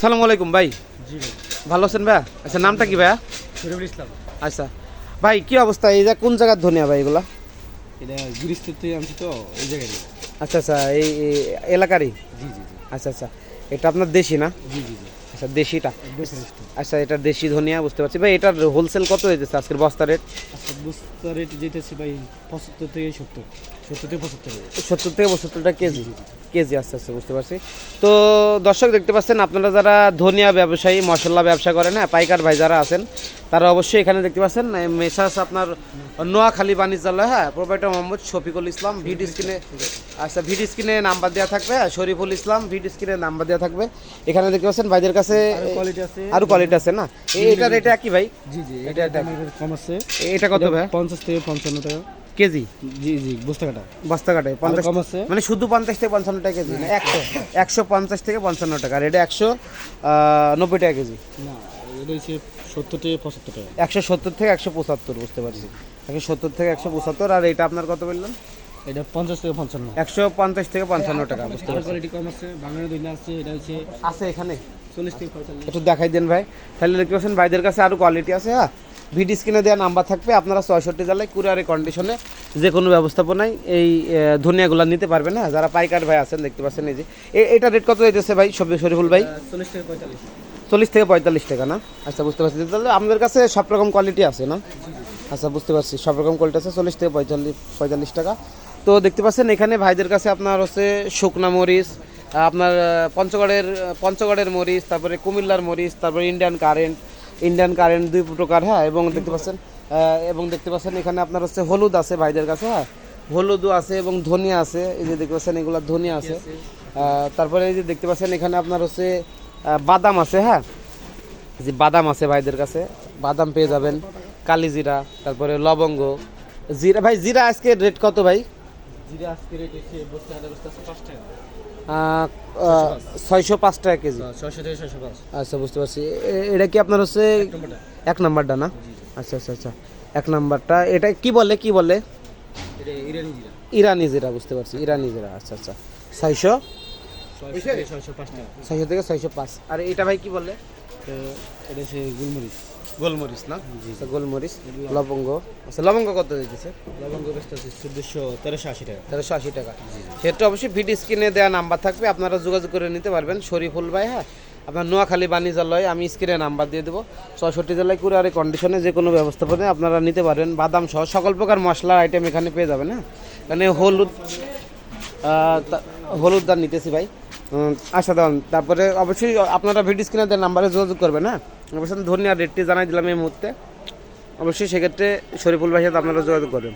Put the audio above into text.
সালাম আলাইকুম ভাই। জি ভালো আছেন ভাই? আচ্ছা নামটা কি ভাইয়া? শরীফুল ইসলাম। আচ্ছা। ভাই কি অবস্থা? এই যে কোন জায়গার ধনিয়া ভাই এগুলা? এটা গিরিস্তর থেকে আনছি তো এই জায়গায়। আচ্ছা আচ্ছা এই এলাকারই? জি জি। আচ্ছা আচ্ছা। এটা আপনার দেশি না? জি জি জি। আচ্ছা দেশিটা? আচ্ছা এটা দেশি ধনিয়া বুঝতে পারছি। ভাই এটার হোলসেল কত হয়েছে আজকের বস্তা রেট আচ্ছা বুঝতে রেট যেতেছে ভাই পঁচাত্তর থেকে সত্তর। সত্তর থেকে পঁচাত্তর সত্তর থেকে পঁচাত্তরটা কেজি? কেজি আস্তে আস্তে বুঝতে পারছি। তো দর্শক দেখতে পাচ্ছেন আপনারা যারা ধনিয়া ব্যবসায়ী মশলা ব্যবসা করেন হ্যাঁ পাইকার ভাই যারা আছেন তারা অবশ্যই এখানে দেখতে পাচ্ছেন মেসাস আপনার নোয়াখালী বাণিজ্যালয় হ্যাঁ প্রোপাইটার মোহাম্মদ শফিকুল ইসলাম ভিডি স্ক্রিনে আচ্ছা ভিডি স্ক্রিনে নাম্বার দেওয়া থাকবে হ্যাঁ, শরীফুল ইসলাম ভিডি স্ক্রিনে নাম্বার দেওয়া থাকবে। এখানে দেখতে পাচ্ছেন ভাইদের কাছে আরও কোয়ালিটি আছে। আরও কোয়ালিটি আছে না? এটার এটা কি ভাই? জি জি এটা- এটা এটা- এটা কম আছে। এটা কত ভাই? পঞ্চাশ থেকে পঞ্চান্ন টাকা। কেজি? জি জি বুঝতে কাটা বস্তা কাটায় পঞ্চাশ কম আছে। মানে শুধু পঞ্চাশ থেকে পঞ্চান্ন টাকা কেজি না একশো একশো পঞ্চাশ থেকে পঞ্চান্ন টাকা আর এটা একশো নব্বই টাকা কেজি। না এটা হচ্ছে সত্তর থেকে পঁচাত্তর টাকা। একশো সত্তর থেকে একশো পঁচাত্তর বুঝতে পারছি। একশো সত্তর থেকে একশো পঁচাত্তর আর এটা আপনার কত বললেন? এটা পঞ্চাশ থেকে পঞ্চান্ন। একশো পঞ্চাশ থেকে পঞ্চান্ন টাকা বুঝতে পারছি। কোয়ালিটি কম আছে বাংলার দইনা আছে এটা হচ্ছে আছে এখানে? চল্লিশ থেকে পঁয়তাল্লিশ। একটু দেখাই দেন ভাই। তাহলে পাচ্ছেন ভাইদের কাছে আরও কোয়ালিটি আছে হ্যাঁ? ভিডি স্ক্রিনে দেওয়া নাম্বার থাকবে আপনারা ছয়ষট্টি জেলায় কুরিয়ারে কন্ডিশনে যে কোনো ব্যবস্থাপনায় এই ধনিয়াগুলো নিতে পারবেন হ্যাঁ? যারা পাইকার ভাই আছেন দেখতে পাচ্ছেন এই যে। এটা রেট কত হইতেছে ভাই শরীফুল ভাই? চল্লিশ থেকে পঁয়তাল্লিশ। চল্লিশ থেকে পঁয়তাল্লিশ টাকা না? আচ্ছা বুঝতে পারছি। তাহলে আপনাদের কাছে সব রকম কোয়ালিটি আছে না? আচ্ছা বুঝতে পারছি। সব রকম কোয়ালিটি আছে চল্লিশ থেকে পঁয়তাল্লিশ পঁয়তাল্লিশ টাকা। তো দেখতে পাচ্ছেন এখানে ভাইদের কাছে আপনার হচ্ছে শুকনা মরিচ আপনার পঞ্চগড়ের পঞ্চগড়ের মরিচ তারপরে কুমিল্লার মরিচ তারপরে ইন্ডিয়ান কারেন্ট ইন্ডিয়ান কারেন্ট দুই প্রকার হ্যাঁ এবং দেখতে পাচ্ছেন এবং দেখতে পাচ্ছেন এখানে আপনার হচ্ছে হলুদ আছে ভাইদের কাছে হ্যাঁ। হলুদও আছে এবং ধনিয়া আছে এই যে দেখতে পাচ্ছেন এগুলো ধনিয়া আছে। তারপরে এই যে দেখতে পাচ্ছেন এখানে আপনার হচ্ছে বাদাম আছে হ্যাঁ? যে বাদাম আছে ভাইদের কাছে বাদাম পেয়ে যাবেন কালি জিরা তারপরে লবঙ্গ। জিরা ভাই জিরা আজকে রেট কত ভাই? জিরা আজকে রেট হচ্ছে বস্তা বস্তা পাঁচ টাকা। ছয়শো পাঁচ টাকা কেজি। পাঁচ। আচ্ছা বুঝতে পারছি। এটা কি আপনার হচ্ছে এক নাম্বারটা। না? আচ্ছা আচ্ছা আচ্ছা এক নাম্বারটা। এটা কি বলে কি বলে? এটা ইরানি জিরা। ইরানি জিরা বুঝতে পারছি। ইরানি জিরা আচ্ছা আচ্ছা। ছয়শো ছয়শো থেকে ছয়শো পাঁচ আর এটা ভাই কি বলে? তো এটা হচ্ছে গুলমরিচ। গোলমরিচ না? আচ্ছা গোলমরিচ লবঙ্গ। আচ্ছা লবঙ্গ কত দিতেছে? লবঙ্গ বেচতে হচ্ছে চোদ্দোশো তেরোশো আশি টাকা। তেরোশো আশি টাকা। সেটা অবশ্যই ভিডি স্ক্রিনে দেওয়া নাম্বার থাকবে আপনারা যোগাযোগ করে নিতে পারবেন। শরীফুল ভাই হ্যাঁ? আপনার নোয়াখালী বাণিজ্যালয় আমি স্ক্রিনে নাম্বার দিয়ে দেবো। চৌষট্টি জেলায় কুরিয়ারে কন্ডিশনে যে কোনো ব্যবস্থাপনায় আপনারা নিতে পারবেন বাদাম সহ সকল প্রকার মশলার আইটেম এখানে পেয়ে যাবেন হ্যাঁ? এখানে হলুদ হলুদ দান নিতেছি ভাই। উম, আচ্ছা তারপরে অবশ্যই আপনারা ভিডিও স্ক্রিনে দেওয়া নাম্বারে যোগাযোগ করবেন হ্যাঁ? অবশ্যই ধন্যবাদ রেটটি জানাই দিলাম এই মুহূর্তে। অবশ্যই সেক্ষেত্রে শরীফুল ভাইয়ের সাথে আপনারা যোগাযোগ করবেন।